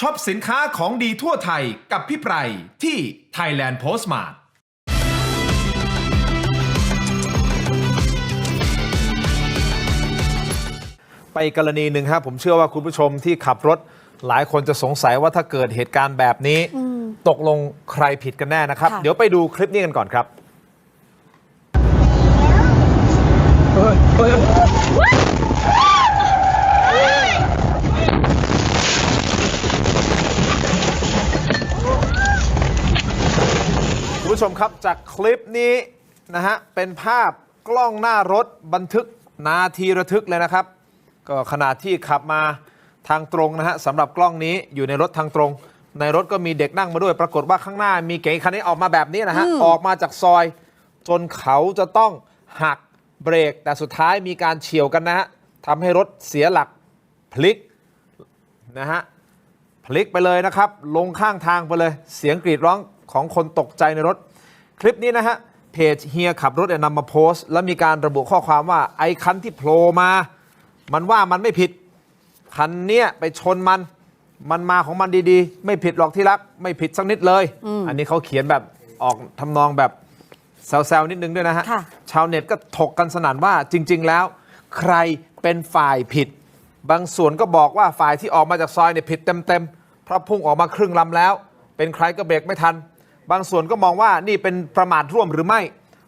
ช็อปสินค้าของดีทั่วไทยกับพี่ไพรที่ Thailand Postmart ไปกรณีหนึ่งครับผมเชื่อว่าคุณผู้ชมที่ขับรถหลายคนจะสงสัยว่าถ้าเกิดเหตุการณ์แบบนี้ ตกลงใครผิดกันแน่นะครับ ค่ะ เดี๋ยวไปดูคลิปนี้กันก่อนครับ ผู้ชมครับจากคลิปนี้นะฮะเป็นภาพกล้องหน้ารถบันทึกนาทีระทึกเลยนะครับ ก็ขณะที่ขับมาทางตรงนะฮะสำหรับกล้องนี้อยู่ในรถทางตรง ในรถก็มีเด็กนั่งมาด้วย ปรากฏว่าข้างหน้ามีเก๋งคันนี้ออกมาแบบนี้นะฮะออกมาจากซอย จนเขาจะต้องหักเบรก แต่สุดท้ายมีการเฉียวกันนะฮะทำให้รถเสียหลักพลิกนะฮะพลิกไปเลยนะครับ ลงข้างทางไปเลย เสียงกรีดร้อง ของคนตกใจในรถ คลิปนี้นะฮะเพจเฮียขับรถเนี่ยนำมาโพสต์ แล้วมีการระบุข้อความว่าไอ้คันที่โผล่มา มันว่ามันไม่ผิดคันเนี้ยไปชนมันมันมาของมันดีๆ ไม่ผิดหรอกที่รัก ไม่ผิดสักนิดเลย อันนี้เขาเขียนแบบออกทำนองแบบแซวๆนิดนึงด้วยนะฮะค่ะชาวเน็ตก็ถกกันสนั่นว่าจริง ๆ แล้ว ใครเป็นฝ่ายผิด บางส่วนก็บอกว่าฝ่ายที่ออกมาจากซอยเนี่ยผิดเต็มๆเพราะพุ่งออกมาครึ่งลำแล้ว เป็นใครก็เบรกไม่ทัน บางส่วนก็มองว่านี่เป็นประมาทร่วมหรือไม่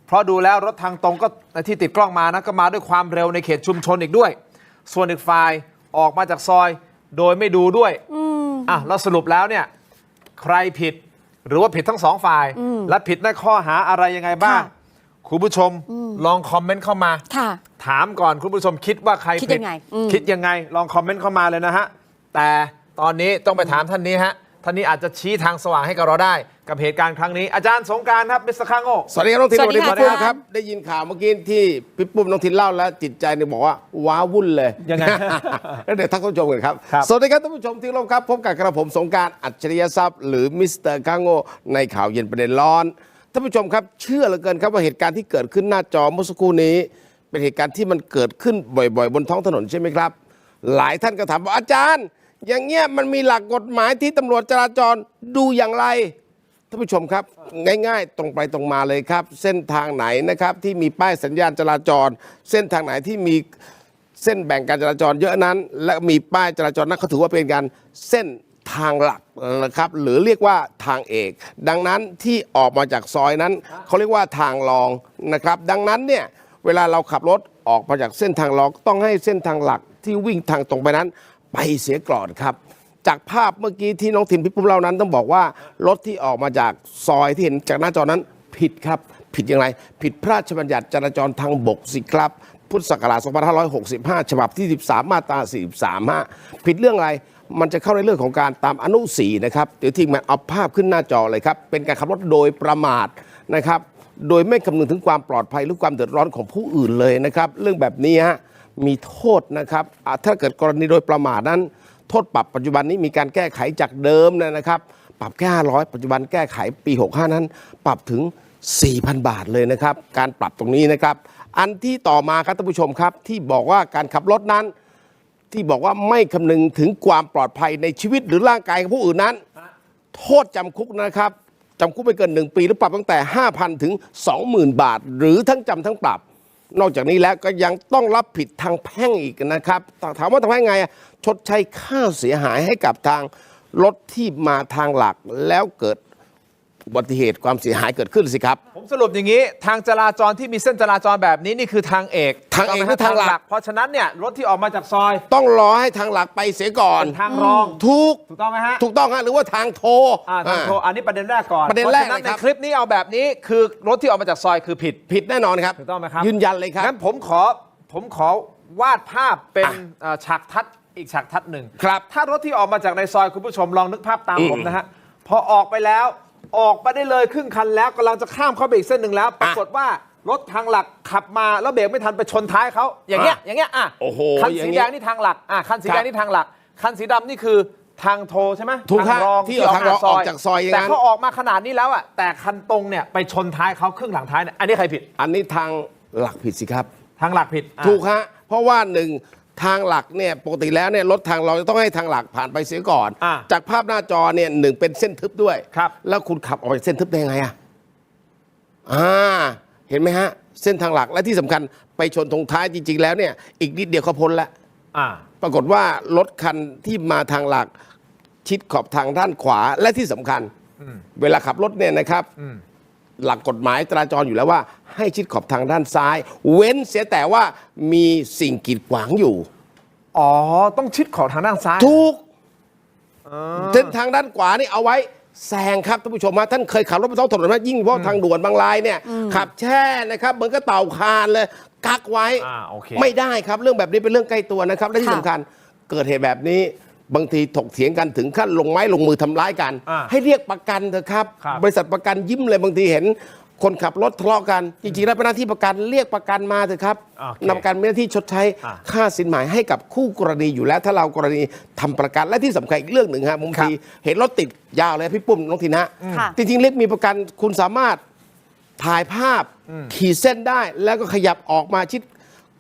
เพราะดูแล้วรถทางตรงก็ที่ติดกล้องมานะก็มาด้วยความเร็วในเขตชุมชนอีกด้วย ส่วนอีกฝ่ายออกมาจากซอย โดยไม่ดูด้วยอะแล้วสรุปแล้วเนี่ย ใครผิดหรือว่าผิดทั้งสองฝ่าย และผิดในข้อหาอะไรยังไงบ้างค่ะคุณผู้ชมลองคอมเมนต์เข้ามาค่ะถามก่อนคุณผู้ชมคิดว่าใครคิดผิยังไงอืมคิดยังไง ลองคอมเมนต์เข้ามาเลยนะฮะแต่ตอนนี้ต้องไปถามท่านนี้ฮะ ท่านนี้อาจจะชี้ทางสว่างให้กับเราได้ กับเหตุการณ์ครั้งนี้ อาจารย์สงกรารครับมิสเตอร์ข้างโง่สวัสดีครับน้องทินสวัสดีพี่ค่ะปุ้มอาจารย์ครับ ได้ยินข่าวเมื่อกี้ที่พี่ปุ้มน้องทินเล่าแล้วจิตใจเนี่ยบอกว่าว้าวุ่นเลยยังไงแล้วเดี๋ยวทักท่านผู้ชมกันครับครับสวัสดีครับท่านผู้ชมที่เคารพครับพบกับกระผมสงกรารอัจฉริยทรัพย์ หรือมิสเตอร์ข้างโง่ในข่าวเย็นประเด็นร้อนท่านผู้ชมครับเชื่อเหลือเกินครับว่าเหตุการณ์ที่เกิดขึ้นหน้าจอเมื่อสักครู่นี้ เป็นเหตุการณ์ที่มันเกิดขึ้นบ่อย ๆ บนท้องถนนใช่ไหมครับ หลายท่านก็ถามว่าอาจารย์ อย่างเงี้ยมันมีหลักกฎหมายที่ตำรวจจราจรดูอย่างไรท่านผู้ชมครับ ง่ายๆ ตรงไปตรงมาเลยครับ เส้นทางไหนนะครับที่มีป้ายสัญญาณจราจร เส้นทางไหนที่มีเส้นแบ่งการจราจรเยอะนั้น และมีป้ายจราจรนั้นเขาถือว่าเป็นการเส้นทางหลักนะครับหรือเรียกว่าทางเอก ดังนั้นที่ออกมาจากซอยนั้นเขาเรียกว่าทางรองนะครับ ดังนั้นเนี่ยเวลาเราขับรถออกมาจากเส้นทางรองต้องให้เส้นทางหลักที่วิ่งทางตรงไปนั้น ไปเสียก่อนครับ จากภาพเมื่อกี้ที่น้องทิมพี่ปุ้มเล่านั้นต้องบอกว่ารถที่ออกมาจากซอยที่เห็นจากหน้าจอนั้นผิดครับ ผิดอย่างไร ผิดพระราชบัญญัติจราจรทางบกสิครับ พุทธศักราช 2565 ฉบับที่ 13 มาตรา 43ฮะผิดเรื่องอะไรมันจะเข้าในเรื่องของการตามอนุสีนะครับเดี๋ยวทีมงานเอาภาพขึ้นหน้าจอเลยครับ เป็นการขับรถโดยประมาทนะครับ โดยไม่คำนึงถึงความปลอดภัยหรือความเดือดร้อนของผู้อื่นเลยนะครับ เรื่องแบบนี้ฮะ มีโทษนะครับถ้าเกิดกรณีโดยประมาทนั้น โทษปรับปัจจุบันนี้มีการแก้ไขจากเดิมนยนะครับ ปรับแค่500 ปัจจุบันแก้ไขปี 65 นั้น ปรับถึง 4,000 บาทเลยนะครับ การปรับตรงนี้นะครับ อันที่ต่อมาครับท่านผู้ชมครับ ที่บอกว่าการขับรถนั้น ที่บอกว่าไม่คำนึงถึงความปลอดภัยในชีวิตหรือร่างกายของผู้อื่นนั้น โทษจำคุกนะครับจำคุกไม่เกิน 1 ปีหรือปรับตั้งแต่ 5,000 ถึง 20,000 บาท หรือทั้งจำทั้งปรับ นอกจากนี้แล้วก็ยังต้องรับผิดทางแพ่งอีกนะครับ ถามว่าทางแพ่งไงชดใช้ค่าเสียหายให้กับทางรถที่มาทางหลักแล้วเกิดอุบัติเหตุความเสียหายเกิดขึ้นสิครับผ สรุปอย่างนี้ ทางจราจรที่มีเส้นจราจรแบบนี้นี่คือทางเอกทางเอกต้ไหมหรือทางหลัก เพราะฉะนั้นเนี่ยรถที่ออกมาจากซอยต้องรอให้ทางหลักไปเสียก่อนเป็นทางรองถูกถูกต้องไหมฮะถูกต้องฮะหรือว่าทางโทรอ่าทางโทรอ่าอันนี้ประเด็นแรกก่อนประเด็นแรกพาฉนั้นเลยครับในคลิปนี้เอาแบบนี้คือรถที่ออกมาจากซอยคือผิดผิดแน่นอนครับถูกต้องไหมครับยืนยันเลยครับงั้นผมขอผมขอวาดภาพเป็นอะเอ่อฉากทัดอีกฉากทัดหนึ่งครับ ถ้ารถที่ออกมาจากในซอยคุณผู้ชมลองนึกภาพตามอืมผมนะฮะพอออกไปแล้ว ออกไปได้เลยครึ่งคันแล้วกำลังจะข้ามเข้าไปอีกเส้นหนึ่งแล้ว ปรากฏว่ารถทางหลักขับมาแล้วเบรกไม่ทันไปชนท้ายเขาอย่างเงี้ยอะอย่างเงี้ยอะโอ้โหคันอย่าสีงเงี้แดยงนี่ทางหลักอะคันสีครับแดงนี่ทางหลัก คันสีดำนี่คือทางโทรใช่ไหมถูกทางรองฮะที่เอาทางรองออกจากซอยอย่างนั้นแต่เขาออกมาขนาดนี้แล้วอะแต่คันตรงเนี่ยไปชนท้ายเขาครึ่งหลังท้ายเนี่ยอันนี้ใครผิด อันนี้ทางหลักผิดสิครับ ทางหลักผิดอะถูกฮะเพราะว่าหนึ่ง ทางหลักเนี่ยปกติแล้วเนี่ยรถทางเราจะต้องให้ทางหลักผ่านไปเสียก่อน อ่า จากภาพหน้าจอเนี่ยหนึ่งเป็นเส้นทึบด้วย ครับ แล้วคุณขับออกจากเส้นทึบได้ยังไงอะ อ่า เห็นไหมฮะ เส้นทางหลักและที่สำคัญไปชนตรงท้ายจริง ๆ แล้วเนี่ยอีกนิดเดียวเขาพ้นแล้วอ่า ปรากฏว่ารถคันที่มาทางหลักชิดขอบทางด้านขวาและที่สำคัญ เวลาขับรถเนี่ยนะครับอืม หลักกฎหมายจราจรอยู่แล้วว่า ให้ชิดขอบทางด้านซ้าย เว้นเสียแต่ว่ามีสิ่งกีดขวางอยู่ อ๋อ ต้องชิดขอบทางด้านซ้ายถูกอ๋อเส้นทางด้านขวานี่เอาไว้แซงครับท่านผู้ชมฮะท่านเคยขับรถบนท้องถนนไหมยิ่งเพราะทางด่วนบางรายเนี่ยขับแช่นะครับเหมือนกับเต่าคานเลยกักไว้ อ่าโอเค ไม่ได้ครับเรื่องแบบนี้เป็นเรื่องใกล้ตัวนะครับ และที่ค่ะ สำคัญเกิดเหตุแบบนี้ บางทีถกเถียงกันถึงขั้นลงไม้ลงมือทำร้ายกัน อ่าให้เรียกประกันเถอะครับ ครับ บริษัทประกันยิ้มเลยบางทีเห็น คนขับรถทะเลาะกัน จริงๆแล้วเป็นหน้าที่ประกันเรียกประกันมาเถอะครับโอเคนำประกันมีหน้าที่ชดใช้อ่าค่าสินหมายให้กับคู่กรณีอยู่แล้ว ถ้าเรากรณีทำประกันและที่สำคัญอีกเรื่องหนึ่งฮะบางทีเห็นรถติดยาวเลยพี่ปุ้มน้องทีนะค่ะ จริงๆเล็กมีประกันคุณสามารถ ถ่ายภาพขีดเส้นได้แล้วก็ขยับออกมาชิด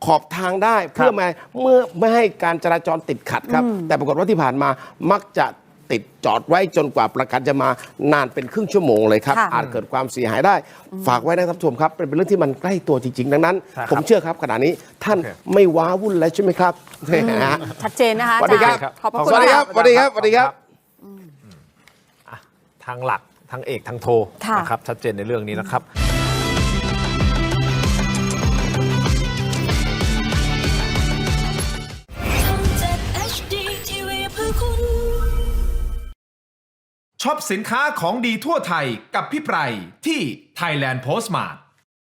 ขอบทางได้เพื่อไมาเมื่อไม่ให้การจราจรติดขัดครับ แต่ปรากฏว่าที่ผ่านมามักจะติดจอดไว้จนกว่าประกันจะมานานเป็นครึ่งชั่วโมงเลยครับ ค่ะอาจเกิดความเสียหายได้ ฝากไว้นะครับท่านผู้ชมครับเป็นเรื่องที่มันใกล้ตัวจริงๆ ดังนั้นใช่ครับผมเชื่อครับขณะนี้ท่านโอเค ไม่ว้าวุ่นแล้วใช่ไหมครับนะฮะชัดเจนนะคะสวัสดีครับอาจาย์ขอบพระขอบคุคุณณสวัสดีครัค่ะบสวัสดีครับ สวัสดีครับ อะทางหลักทางเอกทางโทค่ะ นะครับชัดเจนในเรื่องนี้นะครับ ช็อปสินค้าของดีทั่วไทยกับพี่ไพรที่ Thailand Postmart